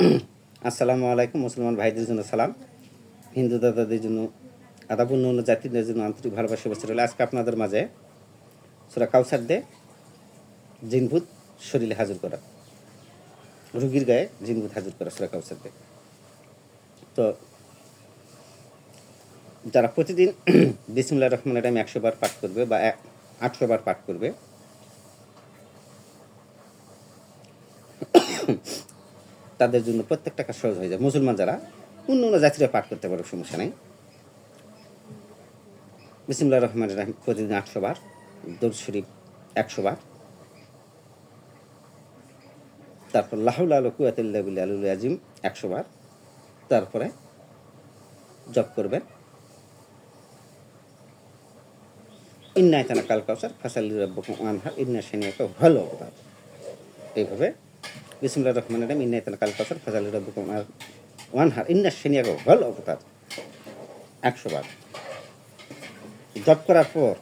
আসসালামু আলাইকুম, মুসলমান ভাইদের জন্য সালাম। হিন্দু দাদাদের জন্য আদাপূর্ণ অন্য জাতিদের জন্য আন্তরিক ভালোবাসা বসে রইল। আজকে আপনাদের মাঝে সুরা কাউসার দে জিনভূত শরীরে হাজির করা। রুগীর গায়ে জিনভূত হাজির করা সুরা কাউসার দে। তো যারা প্রতিদিন বিসমুল্লাহ রহমান রাহিম একশো বার পাঠ করবে বা আটশো বার পাঠ করবে তাদের জন্য প্রত্যেকটা কাজ সহজ হয়ে যায়। মুসলমান যারা, অন্য অন্য জাতিরা পাঠ করতে পারে, সমস্যা নেই। বিসমুল্লাহ রহমান রাহিম, প্রতিদিন আটশো বার দৌদ শরীফ একশো বার। তারপর লাহুল আলু কুয়াতুল্লাহ আলুল আজিম একশো বার। তারপরে জব করবেন। ইন্নায় তানা কাল কাউসার ফাসালি রব্বকুম আনহার ইন্না সেনিয়াকে ভালো এইভাবে বিসমুল্লাহ রহমান রাহিম ইন্নায় তানা কাল কাউসার ফাসালি রব্বকুম ওয়ানহার, ইন্না সেনিয়াকে ভালো অবতার একশো বার। জব করার পর,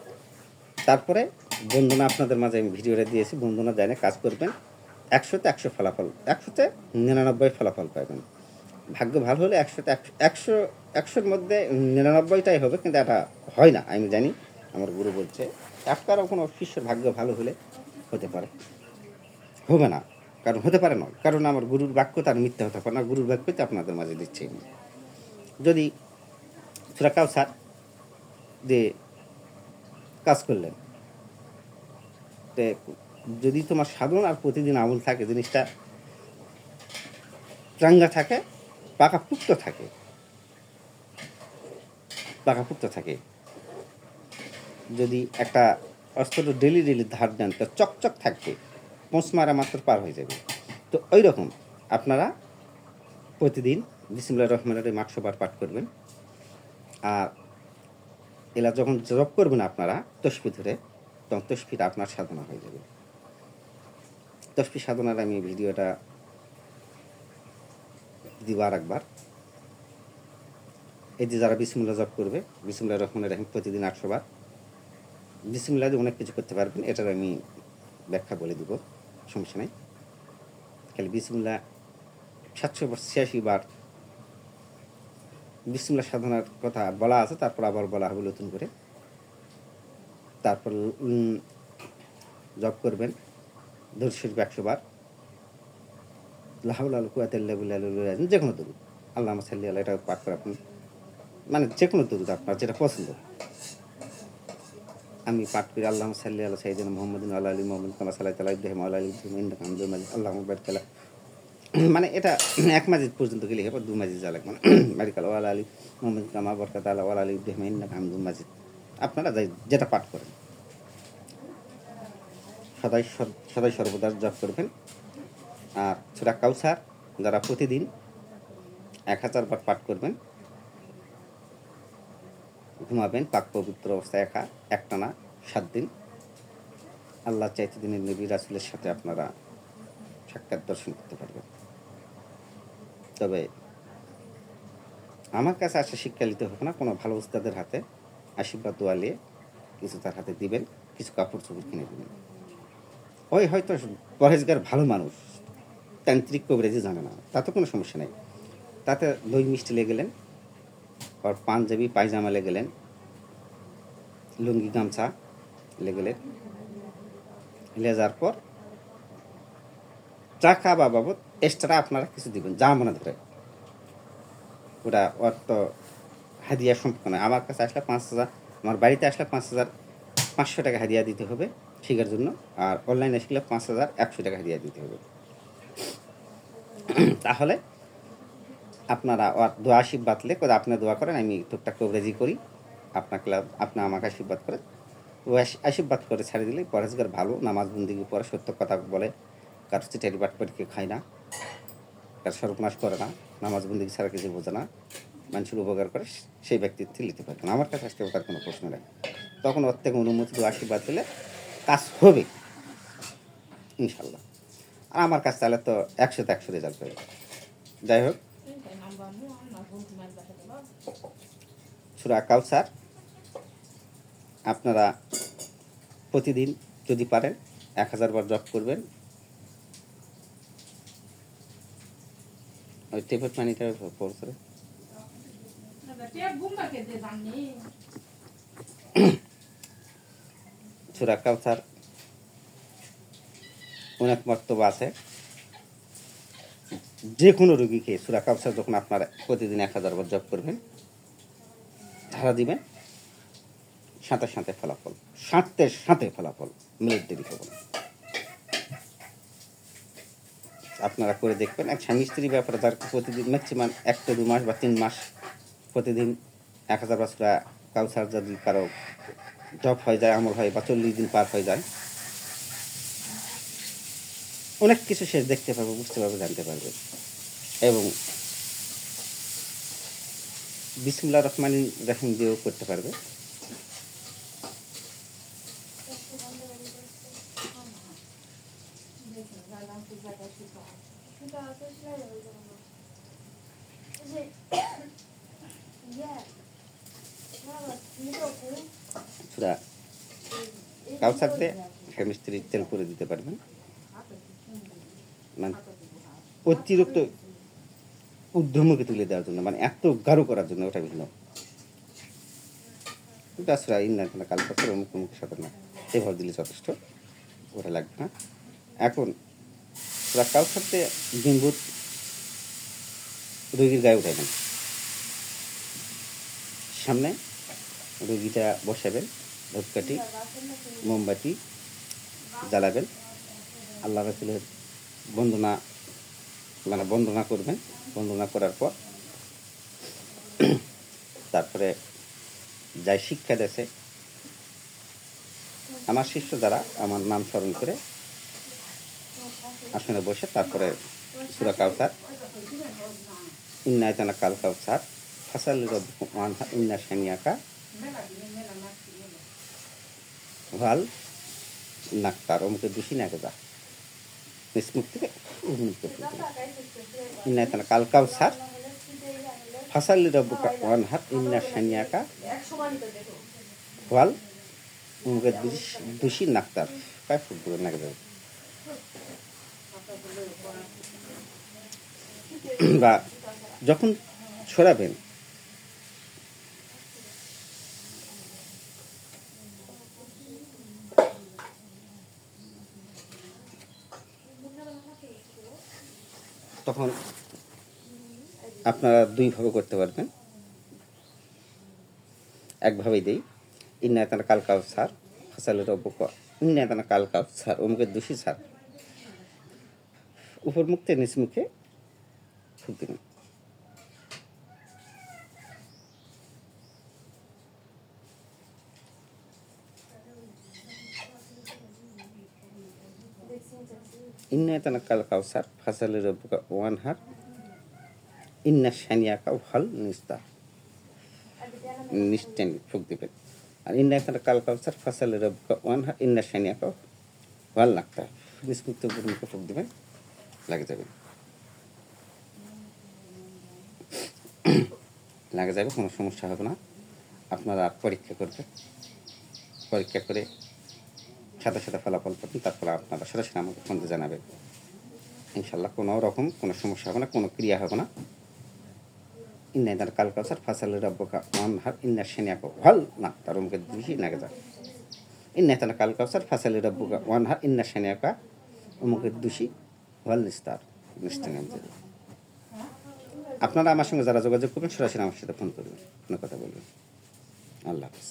তারপরে বন্ধনা আপনাদের মাঝে আমি ভিডিওটা দিয়েছি বন্ধনা দেয় না কাজ করবেন, একশোতে একশো ফলাফল, একশোতে নিরানব্বই ফলাফল পাবেন ভাগ্য ভালো হলে একশোতে একশো একশো, একশোর মধ্যে নিরানব্বইটাই হবে, কিন্তু এটা হয় না, আমি জানি, আমার গুরু বলছে একটারও কোনো শিষ্যের ভাগ্য ভালো হলে হতে পারে। হবে না। কারণ হতে পারে না কারণ আমার গুরুর বাক্য তার মিথ্যা হতে পারে না গুরুর বাক্যতে আপনাদের মাঝে দিচ্ছে। যদি সুরা কাউসার দিয়ে কাজ করলেন, তে যদি তোমার সাধন আর প্রতিদিন আমল থাকে, জিনিসটা চাঙ্গা থাকে, পাকাপুক্ত থাকে পাকা পাকাপুক্ত থাকে, যদি একটা অস্ত্র ডেলি ডেলি ধার দেন, তো চকচক থাকবে পোঁচ মারা মাত্র পার হয়ে যাবে। তো ওই রকম আপনারা প্রতিদিন বিসমুল্লাহ রহমানের বার পাঠ করবেন। আর এলা যখন জব করবেন আপনারা তসফি ধরে, তখন তসফিটা আপনার সাধনা হয়ে যাবে। তসফি সাধনার আমি ভিডিওটা দিব আর একবার এই যে যারা বিসমুল্লাহ জব করবে বিসমুল্লাহ রহমানের রাহিম প্রতিদিন আটশো বার বিসমুল্লাহ অনেক কিছু করতে পারবেন, এটার আমি ব্যাখ্যা বলে দিব। সমস্যা নেই। খালি বিসমুল্লাহ সাতশো ছিয়াশি বার বিসমুল্লাহ সাধনার কথা বলা আছে, তারপর আবার বলা হবে নতুন করে। তারপর জব করবেন দূর একশো বার। লাহাউল আলু কুয়াতেল্লাহ যে কোনো দরুদ। আল্লাহ সাল্লি আল্লাহ এটা পাঠ করে আপনি মানে যে কোনো দরুদ আপনার, যেটা পছন্দ। আমি পাঠ করি আল্লাহ সাল্লি আল্লাহ সাইদিন মোহাম্মদ আল্লাহ আলী মোহাম্মদ কামা সাল্লাহ তালা ইব্রাহিম আল্লাহ আলী আহমদুল মাজিদ। আল্লাহ বারকালা মানে এটা এক মাজিদ পর্যন্ত গেলে হবে দু মাজিদ যা লাগবে। বারিকাল ওয়ালা আলী মোহাম্মদ কামা বরকাত আল্লাহ ওয়ালা আলী ইব্রাহিম ইন্দাক আহমদুল মাজিদ। আপনারা যেটা পাঠ করেন। সদাই সদাই সর্বদা জপ করবেন। আর সুরা কাউসার যারা প্রতিদিন এক হাজার বার পাঠ করবেন ঘুমাবেন, পাক পবিত্র অবস্থায় একা একটানা সাত দিন। আল্লাহ চাইতে দিনের নবী, রাসুলের সাথে আপনারা সাক্ষাৎ দর্শন করতে পারবেন। তবে আমার কাছে আসা শিক্ষা নিতে হবে না, কোনো ভালো উস্তাদের হাতে আশীর্বাদ দোয়ালিয়ে কিছু তার হাতে দিবেন, কিছু কাপড় চোপড় কিনে দিবেন। ওই হয়তো পরেজগার ভালো মানুষ, তান্ত্রিক কবিরাজি জানে না, তাতে কোনো সমস্যা নেই। তাতে দই মিষ্টি লেগে গেলেন আর পাঞ্জাবি পায়জামা লেগে গেলেন লুঙ্গি গামছা লেগে গেলেন লে যাওয়ার পর চা খাওয়া বাবদ এক্সট্রা আপনারা কিছু দিবেন যা মনে ধরে ওটা ওর তো হাদিয়া সম্পর্ক নয় আমার কাছে আসলে পাঁচ হাজার আমার বাড়িতে আসলে পাঁচ হাজার পাঁচশো টাকা হাদিয়া দিতে হবে শিখার জন্য আর অনলাইনে আসলে পাঁচ হাজার, একশো টাকা হাদিয়া দিতে হবে। তাহলে আপনারা দোয়া আশীর্বাদ লে করে আপনি দোয়া করেন, আমি টুকটাক কবরেজি করি। আপনাকে আপনি আমাকে আশীর্বাদ করেন। ও আশী- আশীর্বাদ করে ছাড়ে দিলে পরেশগার ভালো, নামাজ বন্দিগি পরে সত্য কথা বলে। কারও চিটারি করে খায় না। কার সর্বনাশ করে না, নামাজ বন্দিগি ছাড়া কিছু বোঝে না। মানুষের উপকার করে সেই ব্যক্তিত্ব নিতে পারবেন আমার কাছে আসতে তার কোনো প্রশ্ন নেই। তখন ওর থেকে অনুমতি আশীর্বাদ দিলে কাজ হবে। ইনশাল্লাহ। আর আমার কাছে তাহলে তো একশোতে একশো রেজাল্ট হবে যাই হোক সুরা কাউসার, আপনারা প্রতিদিন যদি পারেন এক হাজার বার জব করবেন। ওই টেপের পানিটা পড়ছে সুরা কাউসার, অনেক মর্তব্য আছে। যে কোনো রুগীকে সুরা কাউসার যখন আপনারা প্রতিদিন এক হাজার বার জপ করবেন ধারা দিবেন সাথে সাথে ফলাফল। সাথে সাথে ফলাফল। মিনিট দেরি হবে না আপনারা করে দেখবেন, এক স্বামী স্ত্রী ব্যাপারে যার প্রতিদিন ম্যাক্সিমাম একটা, দু মাস বা তিন মাস প্রতিদিন এক হাজার বছরা কাউসার যদি কারও জব হয়ে যায়, আমল হয় বা চল্লিশ দিন পার হয়ে যায়, অনেক কিছু সে দেখতে পারবে, বুঝতে পারবে, জানতে পারবে। এবং বিসমুল্লাহ রহমান রাহিম দিয়েও করতে পারবে। করে দিতে পারবেন। মানে অতিরিক্ত ঊর্ধ্বমুখে তুলে দেওয়ার জন্য মানে এত গাঢ় করার জন্য ওটা ভিন্ন। ওটা সুরা ইন্না কোনো কাল অমুক অমুক সাথে না এভাবে দিলে যথেষ্ট, ওটা লাগবে না। এখন সুরা কাউসারতে ডিম্বুত রোগীর গায়ে উঠাবেন সামনে রোগীটা বসাবেন, ধূপকাঠি, মোমবাতি জ্বালাবেন। আল্লাহ রসুলের বন্দনা মানে বন্দনা করবেন বন্দনা করার পর তারপরে যাই শিক্ষা দেশে আমার শিষ্য দ্বারা আমার নাম স্মরণ করে আসনে বসে তারপরে সুরা কাউসার, ইন্নায়তানা কাল কাউসার ফাসাল ইন্না শানিয়াকা, ভালো নাক্তার অমুকে দোষী না যা নিসমুখ থেকে উন্মুক্ত ইন্নায়তানা কাল কাউসার। ফাসাল রব্বুকা ওয়ানহার ইন্না শানিয়াকা ওয়াল অমুকে দোষী নাক্তার কায় ফুটবল নাকে যাবে বা যখন ছড়াবেন তখন আপনারা দুইভাবে করতে পারবেন। একভাবেই দেই ইন্নায়তানা কাল সার ফসালের অবক ইন্নায়তানা কাল সার অমুকের দোষী সার। উপর মুখতে নিচ মুখে ফুক দিন ইন্নায়তানা কাল কাউ সার ফসালের ওয়ান হার ইন্না শানিয়াকা ভালো নিস্তা নিশ্চয় ফুক দিবেন আর ইন্না এখানে কাল কালচার ফাসালের ওয়ান হার ইন্না শানিয়াকা ভালো লাগতা নিষ্মুক্ত মুখে ফুক দিবেন লাগে যাবে লাগে যাবে কোনো সমস্যা হবে না আপনারা পরীক্ষা করবেন পরীক্ষা করে সাথে সাথে ফলাফল পাবেন তারপরে আপনারা সরাসরি আমাকে ফোন দিয়ে জানাবেন ইনশাল্লাহ কোনো রকম কোনো সমস্যা হবে না, কোনো ক্রিয়া হবে না। ইন্না ইদার কাল কালসার ফাসাল রব্বকা মান হার, ইন্না সেনিয়াকো ভালো না, তার মুখে দিহি নাগে যা ইন্না ইদার কাল কালসার ফাসাল রব্বকা ওয়ান হার, ইন্না সেনিয়াকা অমুকের দোষী ভালো নিস্তার নিশ্চয় আপনারা আমার সঙ্গে যারা যোগাযোগ করবেন, সরাসরি আমার সাথে ফোন করবেন, কোনো কথা বলবেন আল্লাহ হাফিজ।